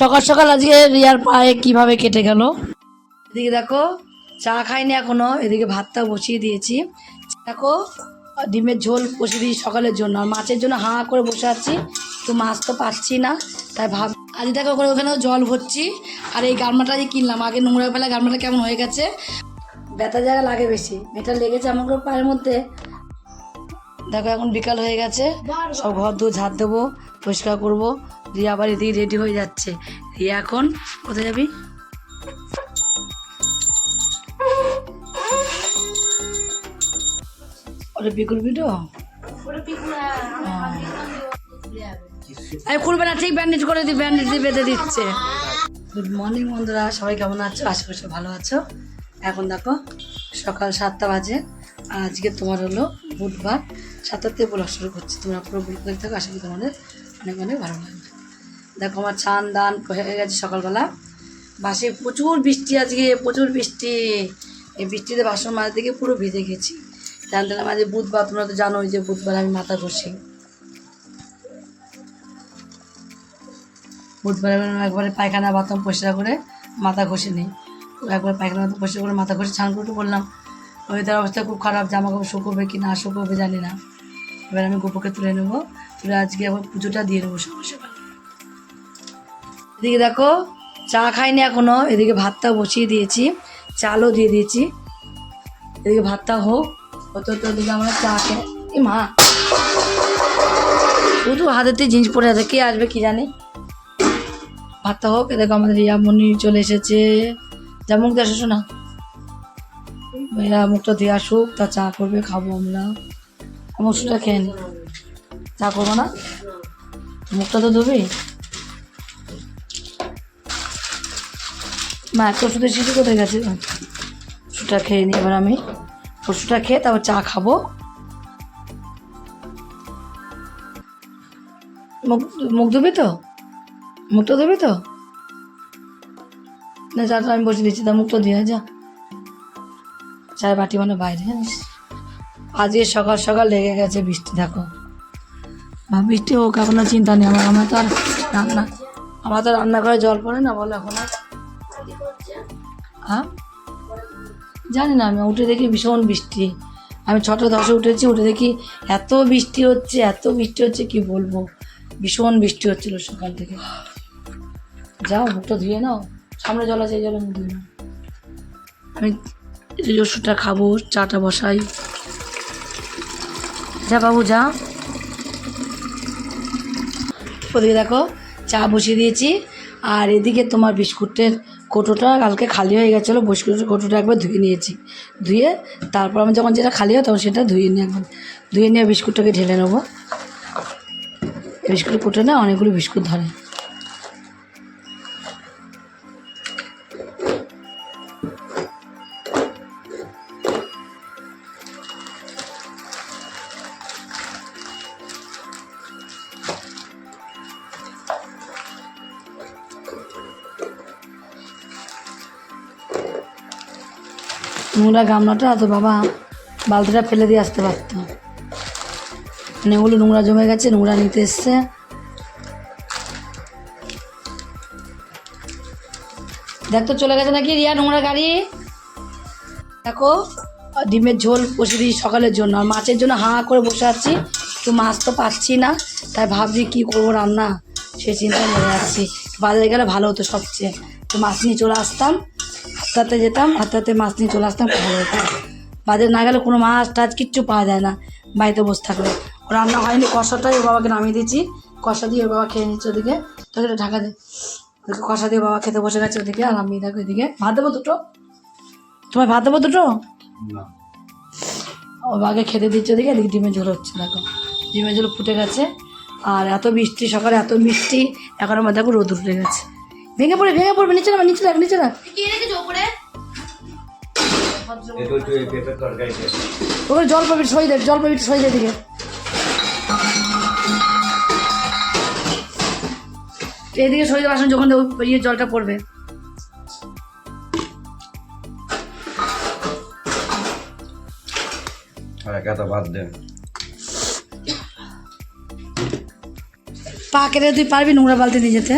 সকাল সকাল আজকে রিয়ার পায়ে কীভাবে কেটে গেল? এদিকে দেখো, চা খাইনি এখনও, এদিকে ভাতটা বসিয়ে দিয়েছি। দেখো, ডিমের ঝোল বসিয়ে দিয়েছি সকালের জন্য, আর মাছের জন্য হাঁ করে বসে আছি তো মাছ তো পাচ্ছি না, তাই ভাব আজ দেখো করে ওখানে জল ভরছি, আর এই গারমাটা যে কিনলাম, আগে নোংরা ফেলা গারমাটা কেমন হয়ে গেছে? ব্যথা জায়গা লাগে বেশি, এটা লেগেছে আমার পায়ের মধ্যে। দেখো, এখন বিকাল হয়ে গেছে। সব ঘর দু ঝাড় দেবো, পরিষ্কার করব। রিয়া আবার এদিকে রেডি হয়ে যাচ্ছে। রিয়া, এখন কোথায় যাবি? ওটা বিকুল ভিডিও আমি খুলবে না, ঠিক ব্যান্ডেজ করে দি ব্যান্ডেজ দিয়ে বেঁধে দিচ্ছে। গুড মর্নিং বন্ধুরা, সবাই কেমন আছো? আশা করি সব ভালো আছো। এখন দেখো, সকাল সাতটা বাজে। আজকে তোমার হলো বুধবার। সাতটার থেকে ব্লগ শুরু করছি। তোমরা পুরো ব্লগ দেখতে থাকো, আশা করি তোমাদের অনেক অনেক ভালো লাগবে। দেখো আমার ছান দান হয়ে গেছে সকালবেলা। বাসে প্রচুর বৃষ্টি আজকে, প্রচুর বৃষ্টি। এই বৃষ্টিতে বাসন মাঝে থেকে পুরো ভিজে গেছি। জানতে না মাঝে বুধবার, তোমরা তো জানোই যে বুধবার আমি মাথা ঘষি। বুধবার আমি একবারে পায়খানা বাথরুম পরিষ্কার করে মাথা ঘষে নিই একবার পায়খানা বাথরুম পরিষ্কার করে মাথা ঘষে, স্নান করতে বললাম ওয়েদার অবস্থা খুব খারাপ, জামা কাপড় শুকোবে কি না, শুকোবে জানি না। এবার আমি গোপকে তুলে নেব। তুলে আজকে আবার পুজোটা দিয়ে নেব সকাল সকাল এদিকে দেখো, চা খাইনি এখনও। এদিকে ভাতটা বসিয়ে দিয়েছি, চালও দিয়ে দিয়েছি। এদিকে ভাতটা হোক হতে হতে ওদিকে আমরা চা খেয়ে মা, শুধু হাতেতে জিনিস পরে আছে, কে আসবে কি জানি? ভাতটা হোক, এদিকে আমাদের রিয়া মনি চলে এসেছে। যা মুখ না মুখটা দিয়ে আসুক, তা চা করবে, খাব আমরা। মসুরটা খেয়ে নি। চা করব না? মুখটা তো ধুবি? মা, এত ওষুধের শিশু কোথায় গেছে? ওষুধটা খেয়ে নিই এবার আমি। ওষুধটা খেয়ে তারপর চা খাব। মুখ মুখ ধুবি তো? মুখটা ধুবি তো? না চাটা আমি বসে দিচ্ছি। তা মুখটা দিয়ে যা। চায়ের বাটি মানে বাইরে, জানিস? আজকে সকাল সকাল লেগে গেছে বৃষ্টি, দেখো। বৃষ্টি হোক, এখন চিন্তা নেই। আমার আমার তো আর রান্না আমার তো রান্না করে জল পড়ে না, বলো এখন আর। হ্যাঁ? জানি না, আমি উঠে দেখি ভীষণ বৃষ্টি। আমি ছটা দশে উঠেছি, উঠে দেখি এত বৃষ্টি হচ্ছে, এত বৃষ্টি হচ্ছে, কি বলব? ভীষণ বৃষ্টি হচ্ছিল সকাল থেকে। যাও, মুখটা ধুয়ে নাও। সামনে জল আছে, এই জলে মুখ ধুয়ে নাও। আমি ওষুধটা খাব, চাটা বসাই। যা বাবু, যা। ওদিকে দেখো, চা বসিয়ে দিয়েছি। আর এদিকে তোমার বিস্কুটের কোটোটা কালকে খালি হয়ে গেছিল, বিস্কুটের কোটোটা একবার ধুয়ে নিয়েছি। ধুয়ে তারপর আমি যখন যেটা খালি হয় তখন সেটা ধুয়ে নিয়ে একবার ধুয়ে নিয়ে বিস্কুটটাকে ঢেলে নেব। বিস্কুটের কোটো না অনেকগুলো বিস্কুট ধরে। নোংরা গামলাটা তো বাবা বালতিটা ফেলে দিয়ে আসতে পারতো। মানে ওগুলো নোংরা জমে গেছে, নোংরা নিতে এসছে। দেখ তো চলে গেছে নাকি রিয়া নোংরা গাড়ি? দেখো, ডিমের ঝোল বসে দিই সকালের জন্য। আর মাছের জন্য হাঁ করে বসে আছি তো মাছ তো পাচ্ছি না। তাই ভাবছি কি করব রান্না, সে চিন্তায় মরে যাচ্ছি বাজারে গেলে ভালো হতো সবচেয়ে। তো মাছ নিয়ে চলে আসতাম। হাতে যেতাম হাতে হাতে মাছ নিয়ে চলে আসতাম ভালো হতো। বাজারে না গেলে কোনো মাছ টাছ কিচ্ছু পাওয়া যায় না বাড়িতে বসে থাকলে। রান্না হয়নি কষাটাই ওর বাবাকে নামিয়ে দিয়েছি। কষা দিয়ে ওর বাবা খেয়ে নিচ্ছে ওদিকে। তোকে ঢাকা দে। ওদিকে কষা দিয়ে বাবা খেতে বসে গেছে ওদিকে আর আমি দেখো ওইদিকে ভাত দেবো দুটো? তোমার ভাত দেবো দুটো? ও বাবাকে খেতে দিচ্ছে ওদিকে এদিকে ডিমের ঝোল হচ্ছে দেখো। ডিমের ঝোল ফুটে গেছে আর এত বৃষ্টি সকালে এত বৃষ্টি এখন আমার দেখো রোদ উঠে গেছে। ভেঙে পড়ে ভেঙে পড়বে নিচে না নিচে রাখ নিচে রাখ ওখানে জল পাবি সই দে জল পাবি সই দে দিকে এদিকে সই দেবে আসুন যখন ইয়ে জলটা পড়বে। পা কেটে তুই পারবি নোংরা বালতি নিয়ে যেতে।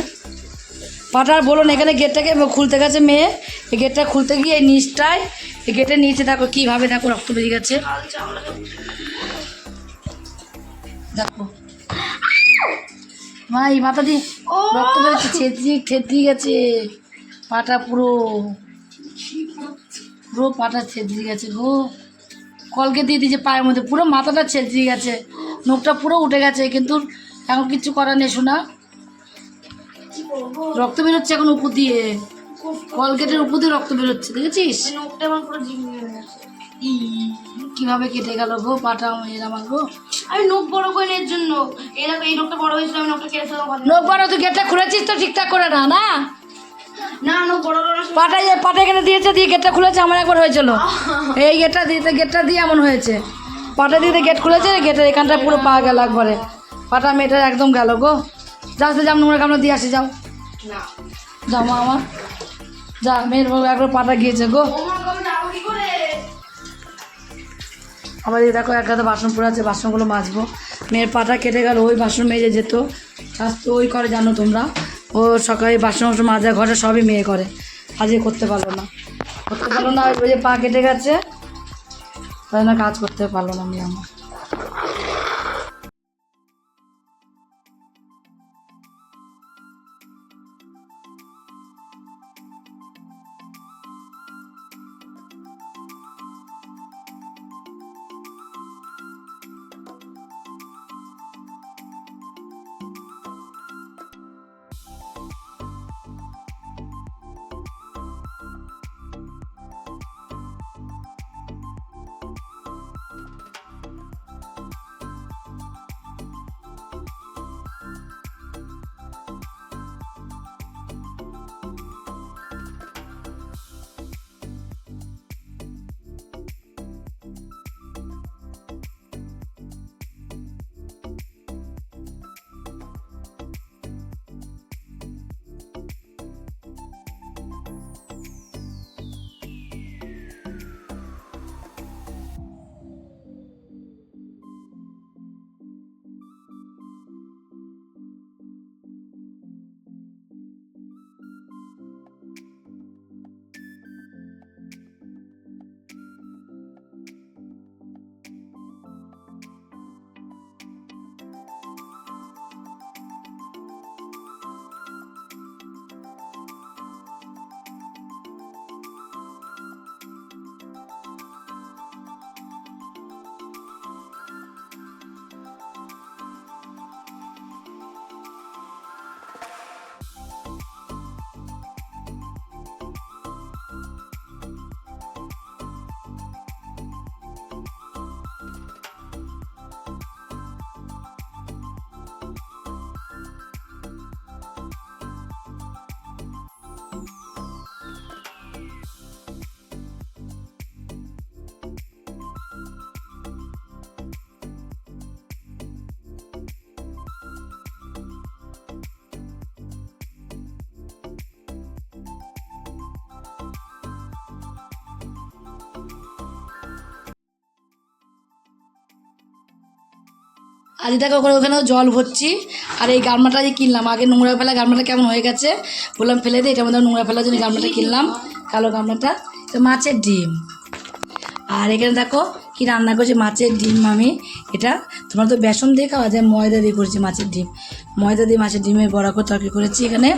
পাটার বলুন এখানে গেটটাকে খুলতে গেছে মেয়ে। এই গেটটা খুলতে গিয়ে এই নিচটায় এই গেটের নিচে দেখো কীভাবে দেখো রক্ত বেরিয়ে গেছে। দেখো। মা এই মাথা দিয়ে রক্ত বেরোচ্ছে ছেত্রি ছেত্রি গেছে। পাটা পুরো পুরো পাটা ছেত্রি গেছে গো। কলকে দিয়ে দিয়েছে পায়ের মধ্যে পুরো মাথাটা ছেত্রি গেছে। নখটা পুরো উঠে গেছে কিন্তু এখন কিছু করার নেই শোনা রক্ত বেরোচ্ছে এখন উপর দিয়ে। কলগেটের উপর দিয়ে রক্ত বেরোচ্ছে দেখেছিস? কীভাবে কেটে গেল গো পাটা এর আমার গো। আমি নোক বড় করে এর জন্য। এরকম এই নোকটা বড় হয়েছিল আমি নোকটা কেটে ভালো বড় তুই গেটটা খুলেছিস তো ঠিকঠাক করে না না? না নোক বড় পাটা পাটা এখানে দিয়েছে দিয়ে গেটটা খুলেছে আমার একবার হয়েছিল। এই গেটটা দিতে গেটটা দিয়ে এমন হয়েছে। পাটা দিতে গেট খুলেছে গেটের এখানটা পুরো পা গেল একবারে। পাটা মেয়েটার একদম গেল গো। যাস তো যাম নোংরা কামড়া দিয়ে আসি যাও। না। যাও মা আমার। যা মেয়ের বউ একবার পাটা গিয়েছে গো। আবার এই দেখো এক হাতে বাসন পড়ে আছে বাসনগুলো মাজবো। মেয়ের পাটা কেটে গেল ওই বাসন মেজে যেত। স্বাস্থ্য ওই করে জানো তোমরা। ও সকালে বাসন বাসন মাজা ঘরে সবই মেয়ে করে। আজকে করতে পারল না। করতে পারল না ওই যে পা কেটে গেছে। তাই না কাজ করতে পারল না মেয়ে আমার। আজ দেখো ওখানে ওখানেও জল ভরছি। আর এই গামলাটা যে কিনলাম, আগে নোংরা ফেলা গামলাটা কেমন হয়ে গেছে? বললাম ফেলে দিই এটা মধ্যে নোংরা ফেলার জন্য গামলাটা কিনলাম, কালো গামলাটা। তো মাছের ডিম। আর এখানে দেখো কি রান্না করছি মাছের ডিম আমি এটা তোমরা তো বেসন দিয়ে খাওয়া যায়, ময়দা দিয়ে করেছি মাছের ডিম। ময়দা দিয়ে মাছের ডিমের বড়া করে তরকারি করেছি এখানে।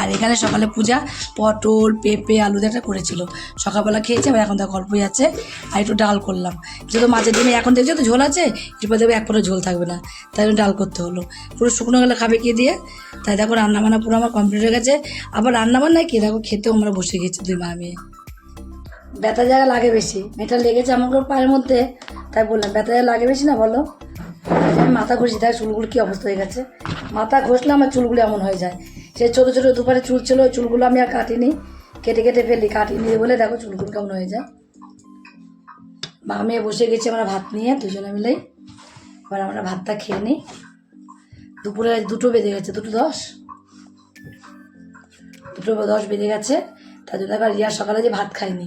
আর এখানে সকালে পূজা, পটল, পেঁপে, আলু দিয়ে একটা করেছিল। সকালবেলা খেয়েছি, আবার এখন দেখো অল্পই আছে আর একটু ডাল করলাম। যেহেতু মাছের ডিমে এখন দেখছ তো ঝোল আছে এরপর দেখবে এক পরে ঝোল থাকবে না, তাই জন্য ডাল করতে হলো। পুরো শুকনো গেলে খাবে কি দিয়ে? তাই দেখো রান্নাবান্না পুরো আমার কমপ্লিট হয়ে গেছে। আবার রান্নাবান্নায় কি? দেখো খেতেও আমরা বসে গেছি দুই মা মেয়ে। ব্যথা জায়গা লাগে বেশি। মেয়েটা লেগেছে আমাকে পায়ের মধ্যে, তাই বললাম, ব্যথা জায়গা লাগে বেশি না বলো? মাথা ঘষি, তাই চুলগুলো কী অবস্থা হয়ে গেছে। মাথা ঘষলে আমার চুলগুলো এমন হয়ে যায়। সে ছোটো ছোটো দুপারে চুল ছিল, ওই চুলগুলো আমি আর কাটিনি। কেটে কেটে ফেলি কাটিনি বলে দেখো চুলগুলো কেমন হয়ে যায়। মা মেয়ে বসে গেছি আমরা ভাত নিয়ে, দুজনে মিলেই এবার আমরা ভাতটা খেয়ে নিই। দুপুরে দুটো বেজে গেছে, দুটো দশ। দুটো দশ বেজে গেছে, তার জন্য আবার রিয়া সকালে যে ভাত খায়নি।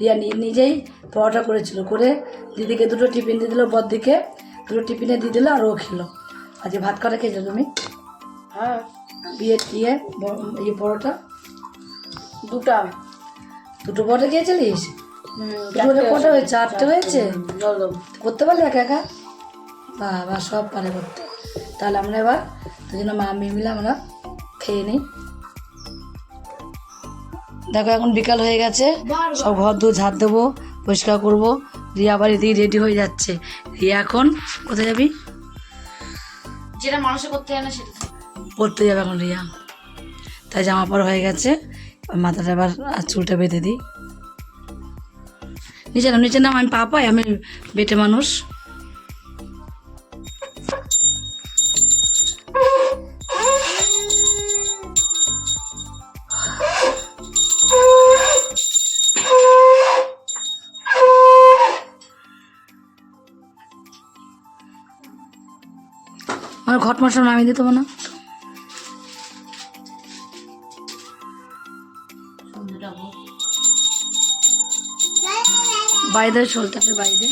রিয়া নিজেই পরোটা করেছিল, করে দিদিকে দুটো টিফিন দিয়ে দিল বদ্দিকে দুটো টিফিনে দিয়ে দিল, আর ও খেলো। আজকে ভাত কটা খেয়েছো তুমি? হ্যাঁ। বিয়ের ইয়ে ইয়ে পরোটা। দুটা। দুটো পরোটা খেয়েছিলিস? দুটো কটা হয়েছে? চারটে হয়েছে? করতে পারলে একা একা? বা বা সব পারে করতে। তাহলে আমরা এবার দুই জন্য মা মেয়ে মিলে আমরা খেয়ে নিই। দেখো এখন বিকাল হয়ে গেছে। সব ঘর দু ঝাড় দেবো পরিষ্কার করব। রিয়া বাড়ি দিয়ে রেডি হয়ে যাচ্ছে। রিয়া এখন কোথায় যাবি? যেটা মানুষে করতে জানে সেটা পড়তে যাবে এখন রিয়া। তাই জামা পরা হয়ে গেছে। মাথাটা এবার চুলটা বেঁধে দিই। নিচে নাম নিচে নাম, আমি পা পাই, আমি বেটে মানুষ। আমার ঘট মশলা নামিয়ে দিতে না। বাইরে চলতে বাইরে।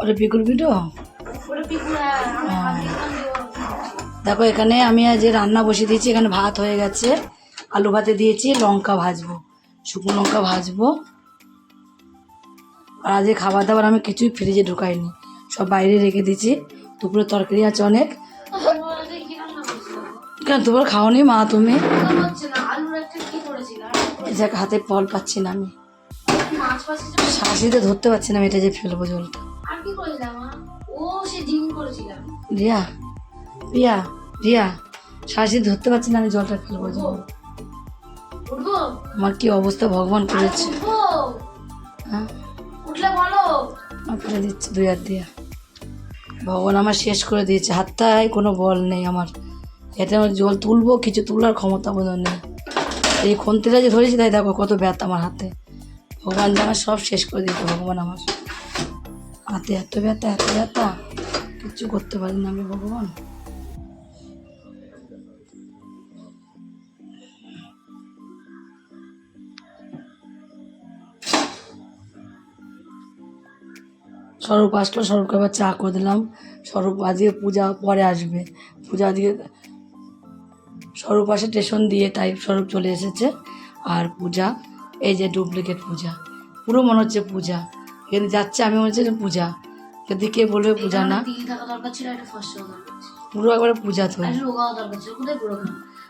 ওটা পিকুর পিঠো দেখো এখানে আমি আজ যে রান্না বসিয়ে দিয়েছি। এখানে ভাত হয়ে গেছে। আলু ভাতে দিয়েছি লঙ্কা ভাজবো শুকনো লঙ্কা ভাজবো। আর আজকে খাবার দাবার আমি কিছুই ফ্রিজে ঢুকাইনি। সব বাইরে রেখে দিয়েছি। দুপুরে তরকারি আছে অনেক। করেছিলে? কেন দুপুরে খাওনি মা তুমি? হাতে ফল পাচ্ছি না আমি। শাঁসিতে ধরতে পারছি না আমি এটা যে ফেলব জলটা। কি করেছিলাম ও সে ডিম করেছিলাম রিয়া রিয়া রিয়া শাঁসি ধরতে পারছি না আমি জলটা ফেলব জল উঠবো? আমার কি অবস্থা ভগবান করেছে। হ্যাঁ? উঠলে বলো। ফেলে দিচ্ছি দুই হাত দিয়া। ভগবান আমার শেষ করে দিয়েছে। হাতটায় কোনো বল নেই আমার। এটা আমার জল তুলবো কিছু তোলার ক্ষমতা বোধহয় নেই। এই খন্তিটা যে ধরেছি তাই দেখো কত ব্যথা আমার হাতে। ভগবান যে আমার সব শেষ করে দিয়েছে ভগবান আমার। হাতে এত ব্যথা এত ব্যথা। কিচ্ছু করতে পারি না আমি, ভগবান। স্বরূপ আসলো, স্বরূপকে আবার চা করে দিলাম। স্বরূপ আজকে পূজা পরে আসবে। পূজা দিয়ে স্বরূপ আসে স্টেশন দিয়ে, তাই স্বরূপ চলে এসেছে। আর পূজা, এই যে ডুপ্লিকেট পূজা। পুরো মনে হচ্ছে পূজা। এখানে যাচ্ছে আমি মনে হচ্ছে পূজা। যদি কে বলবে পূজা না? পুরো একবারে পূজা তো।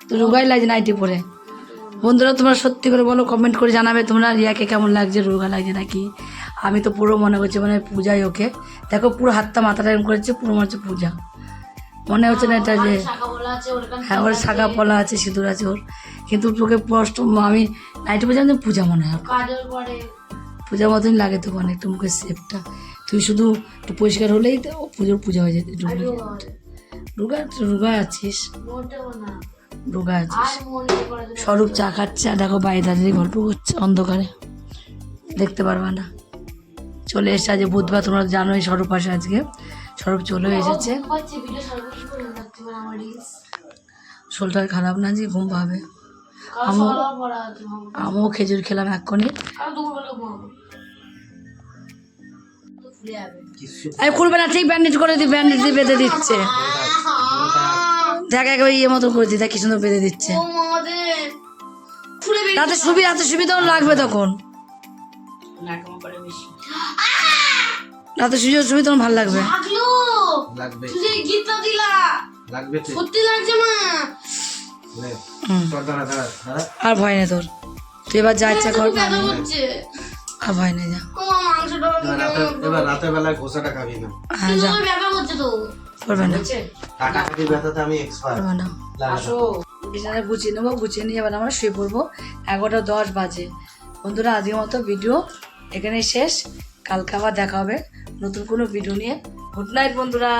তো রোগাই লাগছে নাইটি পরে। বন্ধুরা তোমরা সত্যি করে বলো কমেন্ট করে জানাবে তোমরা রিয়াকে কেমন লাগছে রোগা লাগছে নাকি? আমি তো পুরো মনে করছি মানে পূজাই ওকে। দেখো পুরো হাতটা মাথাটা এরকম করেছে পুরো মনে হচ্ছে পূজা। মনে হচ্ছে না এটা যে হ্যাঁ ওর শাখা পলা আছে। সিঁদুর আছে ওর। কিন্তু তোকে স্পষ্ট আমি নাইটি পূজা আমি পূজা মনে হয়। পূজার মতনই লাগে তো অনেকটা মুখের শেপটা তুই শুধু একটু পরিষ্কার হলেই তো পুজোর পূজা হয়ে যেত আর রোগা রোগা আছিস? রোগা আছিস। স্বরূপ চা খাচ্ছে আর দেখো বাইরে দাঁড়িয়ে গল্প করছে অন্ধকারে। দেখতে পারবা না। চলে এসেছে আজ বুধবার তোমরা জানোই স্বরূপ আসে আজকে। স্বরূপ চলে এসেছে। শরীরটা খারাপ না যে ঘুম পাবে? কাল আমু- সকালবেলা পড়া আছে ঘুমাবো আমিও খেজুর খেলাম এক্ষুনি আমি খুলবে না ঠিক ব্যান্ডেজ করে দি ব্যান্ডেজ দিয়ে বেঁধে দিচ্ছে। দেখ একবার ইয়ে মতো করে দি দেখ কি সুন্দর বেঁধে দিচ্ছে। রাতে সুবি রাতে সুবিধাও লাগবে তখন। রাতে সুযোগ সুবিধা তখন ভালো লাগবে। দিলা। সত্যি লাগছে মা। আর ভয় নেই তোর। তুই এবার যা ইচ্ছা কর। আর ভয় নেই যা। এবার রাতে ঘোষাটা খাবি না। হ্যাঁ যা। কিন্তু ব্যথা তো। করবে না। কাটাকাটি ব্যথাতে আমি এক্সপার্ট করবে না। বিছানায় গুছিয়ে নেব গুছিয়ে নিয়ে এবার আমরা শুয়ে পড়ব। এগারোটা দশ বাজে। বন্ধুরা আজকের মতো ভিডিও এখানেই শেষ। কালকে আবার দেখা হবে নতুন কোনো ভিডিও নিয়ে। গুড নাইট বন্ধুরা।